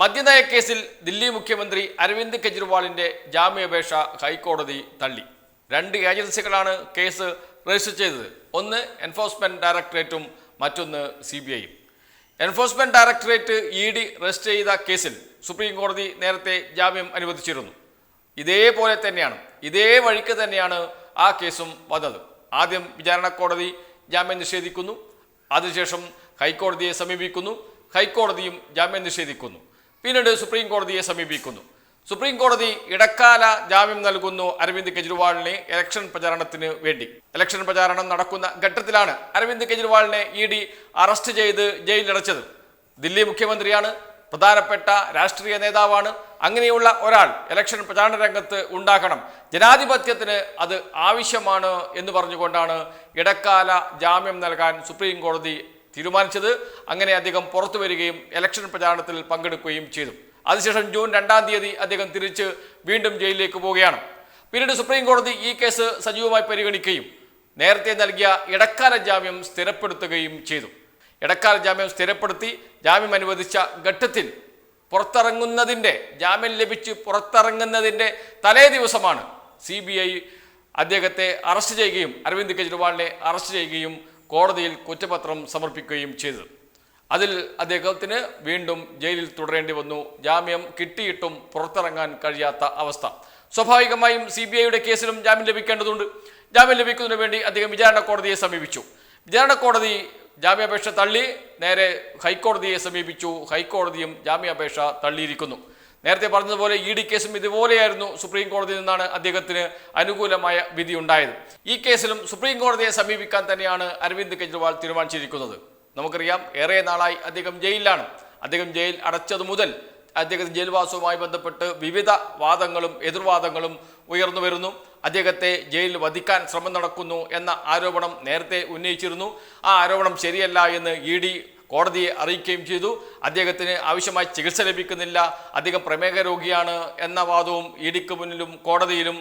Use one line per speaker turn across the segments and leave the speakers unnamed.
മദ്യനയ കേസിൽ ദില്ലി മുഖ്യമന്ത്രി അരവിന്ദ് കെജ്രിവാളിന്റെ ജാമ്യാപേക്ഷ ഹൈക്കോടതി തള്ളി. രണ്ട് ഏജൻസികളാണ് കേസ് രജിസ്റ്റർ ചെയ്തത്. ഒന്ന് എൻഫോഴ്സ്മെന്റ് ഡയറക്ടറേറ്റും മറ്റൊന്ന് സി ബി ഐയും enforcement directorate E D register ചെയ്ത കേസിൽ സുപ്രീം കോടതി നേരത്തെ ജാമ്യം അനുവദിച്ചിരുന്നു. ഇതേപോലെ തന്നെയാണ് ഇതേ വഴിക്ക് തന്നെയാണ് ആ കേസും വന്നത്. ആദ്യം വിചാരണ കോടതി ജാമ്യം നിഷേധിക്കുന്നു അതിനുശേഷം ഹൈക്കോടതിയെ സമീപിക്കുന്നു ഹൈക്കോടതിയും ജാമ്യം നിഷേധിക്കുന്നു. പിന്നീട് സുപ്രീം കോടതിയെ സമീപിക്കുന്നു. സുപ്രീം കോടതി ഇടക്കാല ജാമ്യം നൽകുന്നു അരവിന്ദ് കെജ്രിവാളിനെ ഇലക്ഷൻ പ്രചാരണത്തിന് വേണ്ടി. ഇലക്ഷൻ പ്രചാരണം നടക്കുന്ന ഘട്ടത്തിലാണ് അരവിന്ദ് കെജ്രിവാളിനെ ഇ ഡി അറസ്റ്റ് ചെയ്ത് ജയിലിലടച്ചത് ദില്ലി മുഖ്യമന്ത്രിയാണ് പ്രധാനപ്പെട്ട രാഷ്ട്രീയ നേതാവാണ്. അങ്ങനെയുള്ള ഒരാൾ ഇലക്ഷൻ പ്രചാരണ രംഗത്ത് ഉണ്ടാക്കണം ജനാധിപത്യത്തിന് അത് ആവശ്യമാണ് എന്ന് പറഞ്ഞുകൊണ്ടാണ് ഇടക്കാല ജാമ്യം നൽകാൻ സുപ്രീം കോടതി തീരുമാനിച്ചത് അങ്ങനെ അദ്ദേഹം പുറത്തു വരികയും ഇലക്ഷൻ പ്രചാരണത്തിൽ പങ്കെടുക്കുകയും ചെയ്തു. അതിനുശേഷം ജൂൺ രണ്ടാം തീയതി അദ്ദേഹം തിരിച്ച് വീണ്ടും ജയിലിലേക്ക് പോവുകയാണ്. പിന്നീട് സുപ്രീം കോടതി ഈ കേസ് സജീവമായി പരിഗണിക്കുകയും നേരത്തെ നൽകിയ ഇടക്കാല ജാമ്യം സ്ഥിരപ്പെടുത്തുകയും ചെയ്തു. ഇടക്കാല ജാമ്യം സ്ഥിരപ്പെടുത്തി ജാമ്യം അനുവദിച്ച ഘട്ടത്തിൽ പുറത്തിറങ്ങുന്നതിന്റെ ജാമ്യം ലഭിച്ച് പുറത്തിറങ്ങുന്നതിന്റെ തലേ ദിവസമാണ് സി ബി ഐ അദ്ദേഹത്തെ അറസ്റ്റ് ചെയ്യുകയും അരവിന്ദ് കെജ്രിവാളിനെ അറസ്റ്റ് ചെയ്യുകയും കോടതിയിൽ കുറ്റപത്രം സമർപ്പിക്കുകയും ചെയ്തു. അതിൽ അദ്ദേഹത്തിന് വീണ്ടും ജയിലിൽ തുടരേണ്ടി വന്നു. ജാമ്യം കിട്ടിയിട്ടും പുറത്തിറങ്ങാൻ കഴിയാത്ത അവസ്ഥ. സ്വാഭാവികമായും സി ബി ഐയുടെ കേസിലും ജാമ്യം ലഭിക്കേണ്ടതുണ്ട്. ജാമ്യം ലഭിക്കുന്നതിന് വേണ്ടി അദ്ദേഹം വിചാരണ കോടതിയെ സമീപിച്ചു. വിചാരണ കോടതി ജാമ്യാപേക്ഷ തള്ളി നേരെ ഹൈക്കോടതിയെ സമീപിച്ചു. ഹൈക്കോടതിയും ജാമ്യാപേക്ഷ തള്ളിയിരിക്കുന്നു. നേരത്തെ പറഞ്ഞതുപോലെ ഇ ഡി കേസും ഇതുപോലെയായിരുന്നു സുപ്രീം കോടതിയിൽ നിന്നാണ് അദ്ദേഹത്തിന് അനുകൂലമായ വിധി ഉണ്ടായത് ഈ കേസിലും സുപ്രീം കോടതിയെ സമീപിക്കാൻ തന്നെയാണ് അരവിന്ദ് കെജ്രിവാൾ തീരുമാനിച്ചിരിക്കുന്നത്. നമുക്കറിയാം ഏറെ നാളായി അദ്ദേഹം ജയിലിലാണ്. അദ്ദേഹം ജയിൽ അടച്ചതു മുതൽ അദ്ദേഹത്തിന് ജയിൽവാസവുമായി ബന്ധപ്പെട്ട് വിവിധ വാദങ്ങളും എതിർവാദങ്ങളും ഉയർന്നു വരുന്നു. അദ്ദേഹത്തെ ജയിലിൽ വധിക്കാൻ ശ്രമം നടക്കുന്നു എന്ന ആരോപണം നേരത്തെ ഉന്നയിച്ചിരുന്നു. ആ ആരോപണം ശരിയല്ല എന്ന് ഇ ഡി കോടതിയെ അറിയിക്കുകയും ചെയ്തു. അദ്ദേഹത്തിന് ആവശ്യമായ ചികിത്സ ലഭിക്കുന്നില്ല. അദ്ദേഹം പ്രമേഹ രോഗിയാണ് എന്ന വാദവും ഇ ഡിക്ക് മുന്നിലും കോടതിയിലും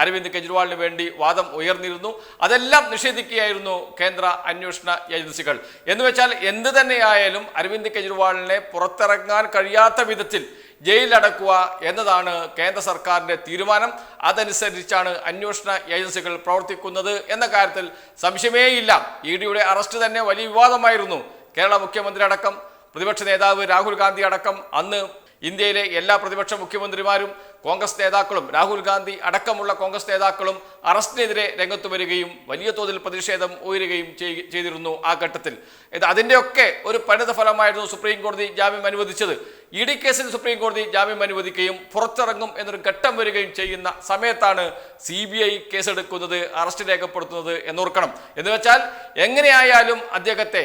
അരവിന്ദ് കെജ്രിവാളിന് വേണ്ടി വാദം ഉയർന്നിരുന്നു. അതെല്ലാം നിഷേധിക്കുകയായിരുന്നു കേന്ദ്ര അന്വേഷണ ഏജൻസികൾ. എന്ന് വെച്ചാൽ എന്ത് തന്നെയായാലും അരവിന്ദ് കെജ്രിവാളിനെ പുറത്തിറങ്ങാൻ കഴിയാത്ത വിധത്തിൽ ജയിലിലടക്കുക എന്നതാണ് കേന്ദ്ര സർക്കാരിന്റെ തീരുമാനം. അതനുസരിച്ചാണ് അന്വേഷണ ഏജൻസികൾ പ്രവർത്തിക്കുന്നത് എന്ന കാര്യത്തിൽ സംശയമേയില്ല. ഇ ഡിയുടെ അറസ്റ്റ് തന്നെ വലിയ വിവാദമായിരുന്നു. കേരള മുഖ്യമന്ത്രി അടക്കം പ്രതിപക്ഷ നേതാവ് രാഹുൽ ഗാന്ധി അടക്കം അന്ന് ഇന്ത്യയിലെ എല്ലാ പ്രതിപക്ഷ മുഖ്യമന്ത്രിമാരും കോൺഗ്രസ് നേതാക്കളും രാഹുൽ ഗാന്ധി അടക്കമുള്ള കോൺഗ്രസ് നേതാക്കളും അറസ്റ്റിനെതിരെ രംഗത്ത് വരികയും വലിയ തോതിൽ പ്രതിഷേധം ഉയരുകയും ചെയ്തിരുന്നു ആ ഘട്ടത്തിൽ. ഇത് അതിന്റെയൊക്കെ ഒരു പരിണിത ഫലമായിരുന്നു സുപ്രീം കോടതി ജാമ്യം അനുവദിച്ചത്. ഇ ഡി കേസിൽ സുപ്രീം കോടതി ജാമ്യം അനുവദിക്കുകയും പുറത്തിറങ്ങും എന്നൊരു ഘട്ടം വരികയും ചെയ്യുന്ന സമയത്താണ് സി ബി ഐ കേസെടുക്കുന്നത് അറസ്റ്റ് രേഖപ്പെടുത്തുന്നത് എന്നോർക്കണം. എന്ന് വെച്ചാൽ എങ്ങനെയായാലും അദ്ദേഹത്തെ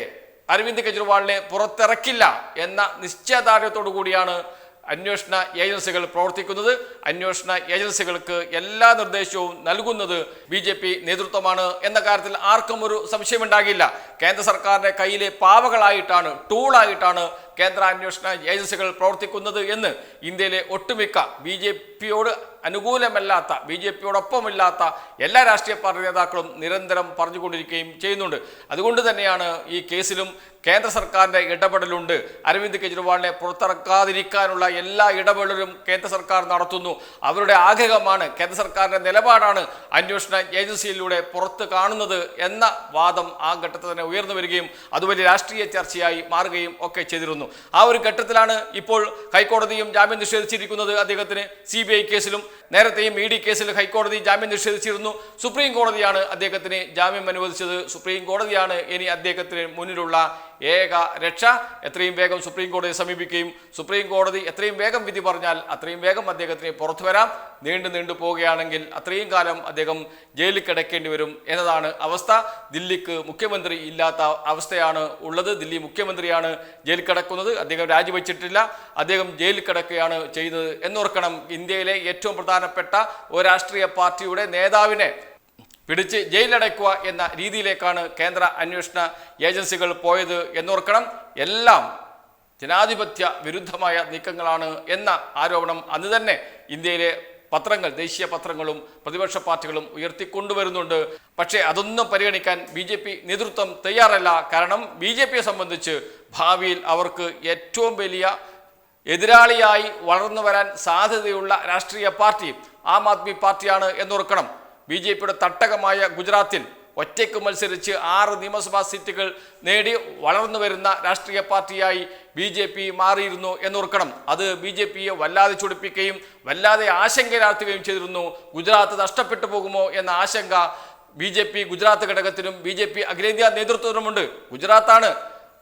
അരവിന്ദ് കെജ്രിവാളിനെ പുറത്തിറക്കില്ല എന്ന നിശ്ചയദാർഢ്യത്തോടു കൂടിയാണ് അന്വേഷണ ഏജൻസികൾ പ്രവർത്തിക്കുന്നത്. അന്വേഷണ ഏജൻസികൾക്ക് എല്ലാ നിർദ്ദേശവും നൽകുന്നത് ബി ജെ പി നേതൃത്വമാണ് എന്ന കാര്യത്തിൽ ആർക്കും ഒരു സംശയമുണ്ടാകില്ല. കേന്ദ്ര സർക്കാരിന്റെ കയ്യിലെ പാവകളായിട്ടാണ് ടൂളായിട്ടാണ് കേന്ദ്ര അന്വേഷണ ഏജൻസികൾ പ്രവർത്തിക്കുന്നത് എന്ന് ഇന്ത്യയിലെ ഒട്ടുമിക്ക ബി ജെ പിയോട് അനുകൂലമല്ലാത്ത ബി ജെ പിയോടൊപ്പമില്ലാത്ത എല്ലാ രാഷ്ട്രീയ പാർട്ടി നേതാക്കളും നിരന്തരം പറഞ്ഞുകൊണ്ടിരിക്കുകയും ചെയ്യുന്നുണ്ട്. അതുകൊണ്ട് തന്നെയാണ് ഈ കേസിലും കേന്ദ്ര സർക്കാരിന്റെ ഇടപെടലുണ്ട്. അരവിന്ദ് കെജ്രിവാളിനെ പുറത്തിറക്കാതിരിക്കാനുള്ള എല്ലാ ഇടപെടലും കേന്ദ്ര സർക്കാർ നടത്തുന്നു. അവരുടെ ആഗ്രഹമാണ് കേന്ദ്ര സർക്കാരിന്റെ നിലപാടാണ് അന്വേഷണ ഏജൻസിയിലൂടെ പുറത്ത് കാണുന്നത് എന്ന വാദം ആ ഘട്ടത്തിൽ തന്നെ ഉയർന്നു വരികയും അത് വലിയ രാഷ്ട്രീയ ചർച്ചയായി മാറുകയും ഒക്കെ ചെയ്തിരുന്നു. ആ ഒരു ഘട്ടത്തിലാണ് ഇപ്പോൾ ഹൈക്കോടതിയും ജാമ്യം നിഷേധിച്ചിരിക്കുന്നത് അദ്ദേഹത്തിന് സി കേസിലും നേരത്തെയും ഇ ഡി കേസിൽ ഹൈക്കോടതി ജാമ്യം നിഷേധിച്ചിരുന്നു. സുപ്രീം കോടതിയാണ് അദ്ദേഹത്തിന് ജാമ്യം അനുവദിച്ചത്. സുപ്രീം കോടതിയാണ് ഇനി അദ്ദേഹത്തിന് മുന്നിലുള്ള ഏക രക്ഷ. എത്രയും വേഗം സുപ്രീം കോടതിയെ സമീപിക്കുകയും സുപ്രീം കോടതി എത്രയും വേഗം വിധി പറഞ്ഞാൽ അത്രയും വേഗം അദ്ദേഹത്തിന് പുറത്തു വരാം. നീണ്ടു നീണ്ടു പോവുകയാണെങ്കിൽ അത്രയും കാലം അദ്ദേഹം ജയിലിൽ കിടക്കേണ്ടി വരും എന്നതാണ് അവസ്ഥ. ദില്ലിക്ക് മുഖ്യമന്ത്രി ഇല്ലാത്ത അവസ്ഥയാണ് ഉള്ളത്. ദില്ലി മുഖ്യമന്ത്രിയാണ് ജയിലിൽ കിടക്കുന്നത്. അദ്ദേഹം രാജിവെച്ചിട്ടില്ല. അദ്ദേഹം ജയിലിൽ കിടക്കുകയാണ് ചെയ്യുന്നത് എന്നോർക്കണം ഇന്ത്യയിലെ ഏറ്റവും പ്രധാനപ്പെട്ട ഒരു രാഷ്ട്രീയ പാർട്ടിയുടെ നേതാവിനെ പിടിച്ച് ജയിലടയ്ക്കുക എന്ന രീതിയിലേക്കാണ് കേന്ദ്ര അന്വേഷണ ഏജൻസികൾ പോയത് എന്നോർക്കണം. എല്ലാം ജനാധിപത്യ വിരുദ്ധമായ നീക്കങ്ങളാണ് എന്ന ആരോപണം അന്ന് തന്നെ ഇന്ത്യയിലെ പത്രങ്ങൾ ദേശീയ പത്രങ്ങളും പ്രതിപക്ഷ പാർട്ടികളും ഉയർത്തിക്കൊണ്ടുവരുന്നുണ്ട്. പക്ഷേ അതൊന്നും പരിഗണിക്കാൻ ബി ജെ പി നേതൃത്വം തയ്യാറല്ല. കാരണം ബി ജെ പിയെ സംബന്ധിച്ച് ഭാവിയിൽ അവർക്ക് ഏറ്റവും വലിയ എതിരാളിയായി വളർന്നു വരാൻ സാധ്യതയുള്ള രാഷ്ട്രീയ പാർട്ടി ആം ആദ്മി പാർട്ടിയാണ് എന്നോർക്കണം. ബി ജെ പിയുടെ തട്ടകമായ ഗുജറാത്തിൽ ഒറ്റയ്ക്ക് മത്സരിച്ച് ആറ് നിയമസഭാ സീറ്റുകൾ നേടി വളർന്നു വരുന്ന രാഷ്ട്രീയ പാർട്ടിയായി ബി ജെ പി മാറിയിരുന്നു എന്നോർക്കണം. അത് ബി ജെ പിയെ വല്ലാതെ ചൊടിപ്പിക്കുകയും വല്ലാതെ ആശങ്കയിലാഴ്ത്തുകയും ചെയ്തിരുന്നു. ഗുജറാത്ത് നഷ്ടപ്പെട്ടു പോകുമോ എന്ന ആശങ്ക ബി ജെ പി ഗുജറാത്ത് ഘടകത്തിനും ബി ജെ പി അഖിലേന്ത്യാ നേതൃത്വത്തിനുമുണ്ട്. ഗുജറാത്താണ്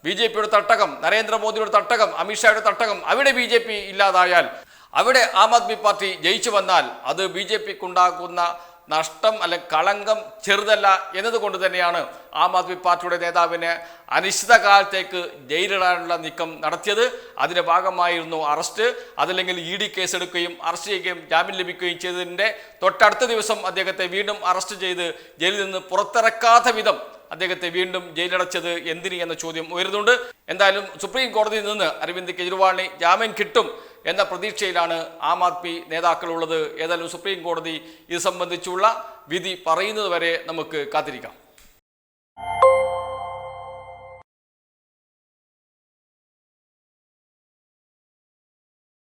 ബി ജെ പിയുടെ തട്ടകം നരേന്ദ്രമോദിയുടെ തട്ടകം അമിത്ഷായുടെ തട്ടകം. അവിടെ ബി ജെ പി ഇല്ലാതായാൽ അവിടെ ആം ആദ്മി പാർട്ടി ജയിച്ചു വന്നാൽ അത് ബി ജെ പിക്കുണ്ടാക്കുന്ന നഷ്ടം അല്ലെ കളങ്കം ചെറുതല്ല എന്നതുകൊണ്ട് തന്നെയാണ് ആം ആദ്മി പാർട്ടിയുടെ നേതാവിനെ അനിശ്ചിതകാലത്തേക്ക് ജയിലിടാനുള്ള നീക്കം നടത്തിയത്. അതിന്റെ ഭാഗമായിരുന്നു അറസ്റ്റ്. അതല്ലെങ്കിൽ ഇ ഡി കേസെടുക്കുകയും അറസ്റ്റ് ചെയ്യുകയും ജാമ്യം ലഭിക്കുകയും ചെയ്തതിന്റെ തൊട്ടടുത്ത ദിവസം അദ്ദേഹത്തെ വീണ്ടും അറസ്റ്റ് ചെയ്ത് ജയിലിൽ നിന്ന് പുറത്തിറക്കാത്ത വിധം അദ്ദേഹത്തെ വീണ്ടും ജയിലടച്ചത് എന്തിന് എന്ന ചോദ്യം ഉയരുന്നുണ്ട്. എന്തായാലും സുപ്രീം കോടതിയിൽ നിന്ന് അരവിന്ദ് കെജ്രിവാളിന് ജാമ്യം കിട്ടും എന്ന പ്രതീക്ഷയിലാണ് ആം ആദ്മി നേതാക്കളുള്ളത്. ഏതായാലും സുപ്രീം കോടതി ഇത് സംബന്ധിച്ചുള്ള വിധി പറയുന്നത് വരെ നമുക്ക് കാത്തിരിക്കാം.